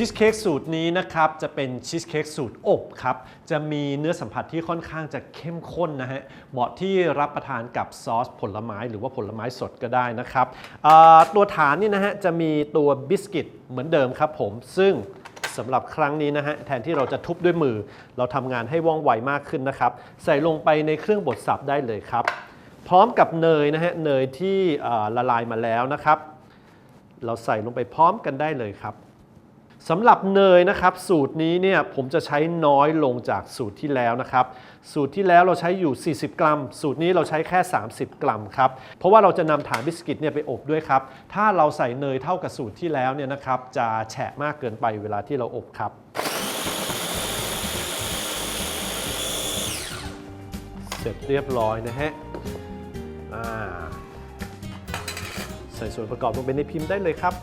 ชีสเค้กสูตรนี้นะครับจะเป็นชีสเค้กสูตรอบครับจะมีเนื้อสัมผัสที่ค่อนข้างจะเข้มข้นนะฮะเหมาะที่รับประทานกับซอสผลไม้หรือว่าผลไม้สดก็ได้นะครับตัวฐานนี่นะฮะจะมีตัวบิสกิตเหมือนเดิมครับผมซึ่งสำหรับครั้งนี้นะฮะแทนที่เราจะทุบด้วยมือ เราทำงานให้ว่องไวมากขึ้นนะครับ ใส่ลงไปในเครื่องบดสับได้เลยครับ พร้อมกับเนยนะฮะเนยที่ละลายมาแล้วนะครับ เราใส่ลงไปพร้อมกันได้เลยครับ สำหรับเนยนะครับสูตรนี้เนี่ยผมจะใช้น้อยลงจากสูตรที่แล้วนะครับ สูตรที่แล้วเราใช้อยู่ 40 กรัม สูตรนี้เราใช้แค่ 30 กรัมครับเพราะว่าเราจะนำฐานบิสกิตเนี่ยไปอบด้วยครับ ถ้าเราใส่เนยเท่ากับสูตรที่แล้วเนี่ยนะครับจะแฉะมากเกินไปเวลาที่เราอบครับ เสร็จเรียบร้อยนะฮะใส่ส่วนประกอบลงไปในพิมพ์ได้เลยครับ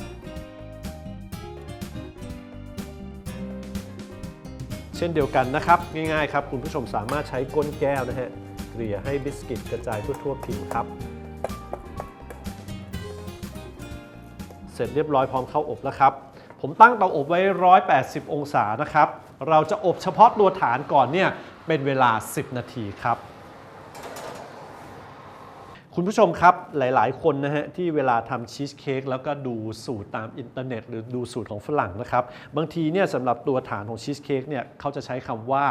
เช่นเดียวกันนะครับ ง่ายๆครับ คุณผู้ชมสามารถใช้ก้นแก้วนะฮะเกลี่ยให้บิสกิตกระจายทั่วๆพิมพ์ครับ เสร็จเรียบร้อยพร้อมเข้าอบแล้วครับ ผมตั้งเตาอบไว้ 180 องศานะครับ เราจะอบเฉพาะตัวฐานก่อนเนี่ยเป็นเวลา 10 นาทีครับ คุณผู้ชมครับหลาย ๆ คนนะฮะที่เวลาทำชีสเค้กแล้วก็ดูสูตรตามอินเทอร์เน็ต หรือดูสูตรของฝรั่งนะครับ บางทีเนี่ยสำหรับตัวฐานของชีสเค้กเนี่ยเขาจะใช้คำว่า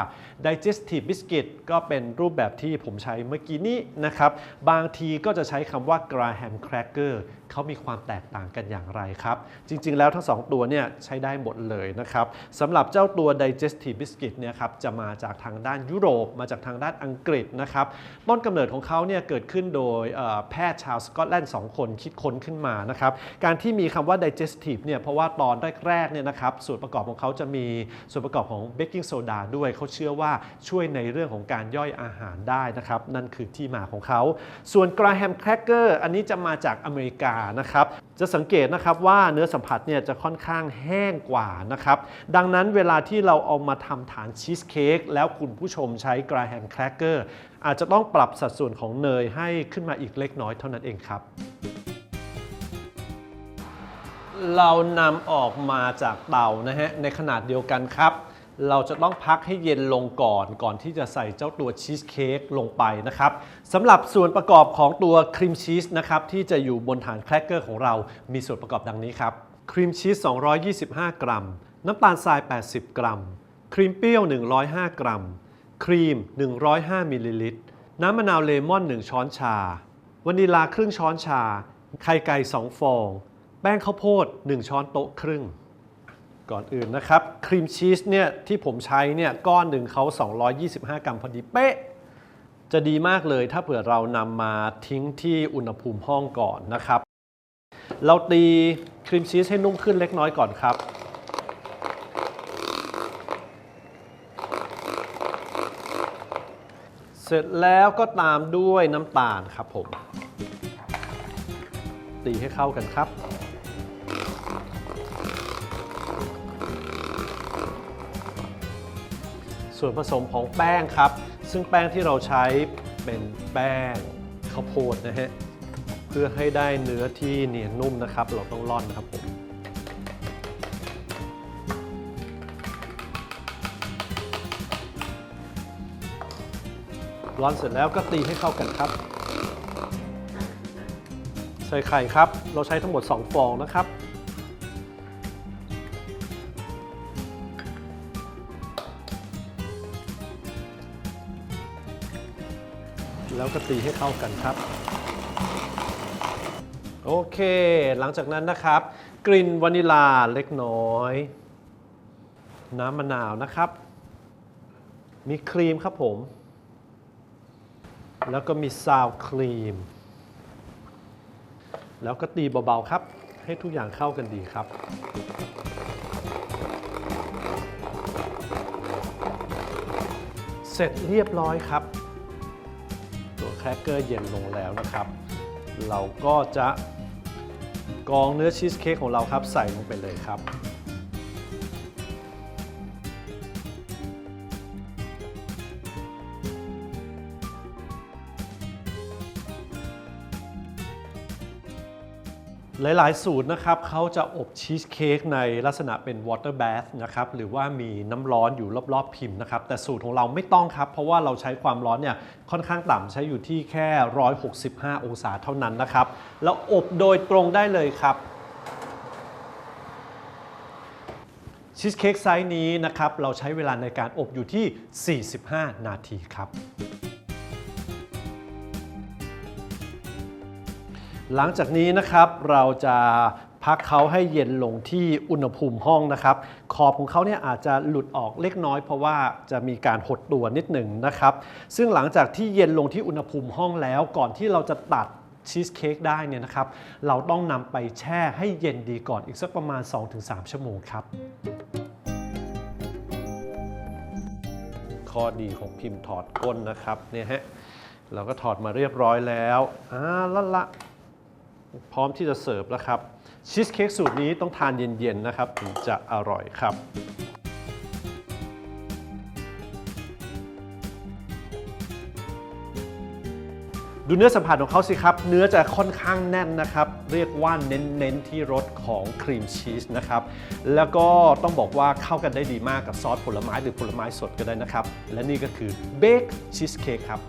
digestive biscuit ก็เป็นรูปแบบที่ผมใช้เมื่อกี้นี้นะครับ บางทีก็จะใช้คำว่า graham cracker เขามีความแตกต่างกันอย่างไรครับ จริง ๆ แล้วทั้งสองตัวเนี่ยใช้ได้หมดเลยนะครับสำหรับเจ้าตัว digestive biscuit เนี่ยครับจะมาจากทางด้านยุโรป มาจากทางด้านอังกฤษนะครับต้นกำเนิดของเขาเนี่ยเกิดขึ้นโดยแพทย์ชาวสกอตแลนด์สองคนคิดค้นขึ้นมานะครับการที่มีคำว่า digestive เนี่ยเพราะว่าตอนแรกๆเนี่ยนะครับส่วนประกอบของเขาจะมีส่วนประกอบของเบกกิ้งโซดาด้วยเขาเชื่อว่าช่วยในเรื่องของการย่อยอาหารได้นะครับนั่นคือที่มาของเขา ส่วน Graham Cracker อันนี้จะมาจากอเมริกานะครับจะสังเกตนะครับว่าเนื้อสัมผัสเนี่ยจะค่อนข้างแห้งกว่านะครับดังนั้นเวลาที่เราเอามาทำฐานชีสเค้กแล้วคุณผู้ชมใช้ Graham Cracker อาจจะต้องปรับสัดส่วนของเนยให้ขึ้นมาอีกเล็กน้อยเท่านั้นเองครับเรานำออกมาจากเตานะฮะในขนาดเดียวกันครับ เราจะต้องพักให้เย็นลงก่อนก่อนที่จะใส่เจ้าตัวชีสเค้กลงไปนะครับสำหรับส่วนประกอบของตัวครีมชีสนะครับที่จะอยู่บนฐานแครกเกอร์ของเรามีส่วนประกอบดังนี้ครับครีมชีส 225 กรัม น้ำตาลทราย 80 กรัม ครีมเปรี้ยว 105 กรัม ครีม 105 มิลลิลิตร น้ำมะนาวเลมอน 1 ช้อนชา วานิลาครึ่งช้อนชา ไข่ไก่ 2 ฟอง แป้งข้าวโพด 1 ช้อนโต๊ะครึ่ง ก่อนอื่นนะครับครีมชีสเนี่ยที่ผมใช้เนี่ยก้อนหนึ่งเขา 225 กรัมพอดีเป๊ะ จะดีมากเลยถ้าเผื่อเรานำมาทิ้งที่อุณหภูมิห้องก่อนนะครับ เราตีครีมชีสให้นุ่มขึ้นเล็กน้อยก่อนครับ เสร็จแล้วก็ตามด้วยน้ำตาลครับผม ตีให้เข้ากันครับ ส่วนผสมของแป้งครับ ซึ่งแป้งที่เราใช้เป็นแป้งข้าวโพดนะฮะเพื่อให้ได้เนื้อที่เนียนนุ่มนะครับ เราต้องร่อนนะครับผมร่อนเสร็จแล้วก็ตีให้เข้ากันครับ ใส่ไข่ครับ เราใช้ทั้งหมด 2 ฟองนะครับ แล้วก็ตีให้เข้ากันครับ โอเค หลังจากนั้นนะครับ กลิ่นวานิลาเล็กน้อย น้ำมะนาวนะครับ มีครีมครับผม แล้วก็มีซาวครีม แล้วก็ตีเบาๆครับ ให้ทุกอย่างเข้ากันดีครับเสร็จเรียบร้อยครับ รกเกอร์เย็นลงแล้วนะครับ เราก็จะกองเนื้อชีสเค้กของเราครับใส่ลงไปเลยครับ หลาย ๆ สูตรนะครับเขาจะอบชีสเค้กในลักษณะเป็นวอเตอร์ a t ธนะครับหรือว่ามีน้ำร้อนอยู่รอบ ๆ พิมพ์นะครับ แต่สูตรของเราไม่ต้องครับ เพราะว่าเราใช้ความร้อนเนี่ยค่อนข้างต่ำใช้อยู่ที่แค่ 165 องศาเท่านั้นนะครับ แล้วอบโดยตรงได้เลยครับชีสเค้กไซส์นี้นะครับ เราใช้เวลาในการอบอยู่ที่ 45 นาทีครับ หลังจากนี้นะครับเราจะพักเขาให้เย็นลงที่อุณหภูมิห้องนะครับ ขอบของเขาเนี่ยอาจจะหลุดออกเล็กน้อย เพราะว่าจะมีการหดตัวนิดหนึ่งนะครับ ซึ่งหลังจากที่เย็นลงที่อุณหภูมิห้องแล้ว ก่อนที่เราจะตัดชีสเค้กได้เนี่ยนะครับ เราต้องนำไปแช่ให้เย็นดีก่อนอีกสักประมาณ 2-3 ชั่วโมงครับ ข้อดีของพิมพ์ถอดก้นนะครับเนี่ยฮะเราก็ถอดมาเรียบร้อยแล้วอ่าละละ พร้อมที่จะเสิร์ฟแล้วครับชีสเค้กสูตรนี้ต้องทานเย็นๆนะครับถึงจะอร่อยครับดูเนื้อสัมผัสของเขาสิครับ เนื้อจะค่อนข้างแน่นนะครับ เรียกว่าเน้นๆที่รสของครีมชีสนะครับ แล้วก็ต้องบอกว่าเข้ากันได้ดีมากกับซอสผลไม้หรือผลไม้สดก็ได้นะครับ และนี่ก็คือเบคชีสเค้กครับ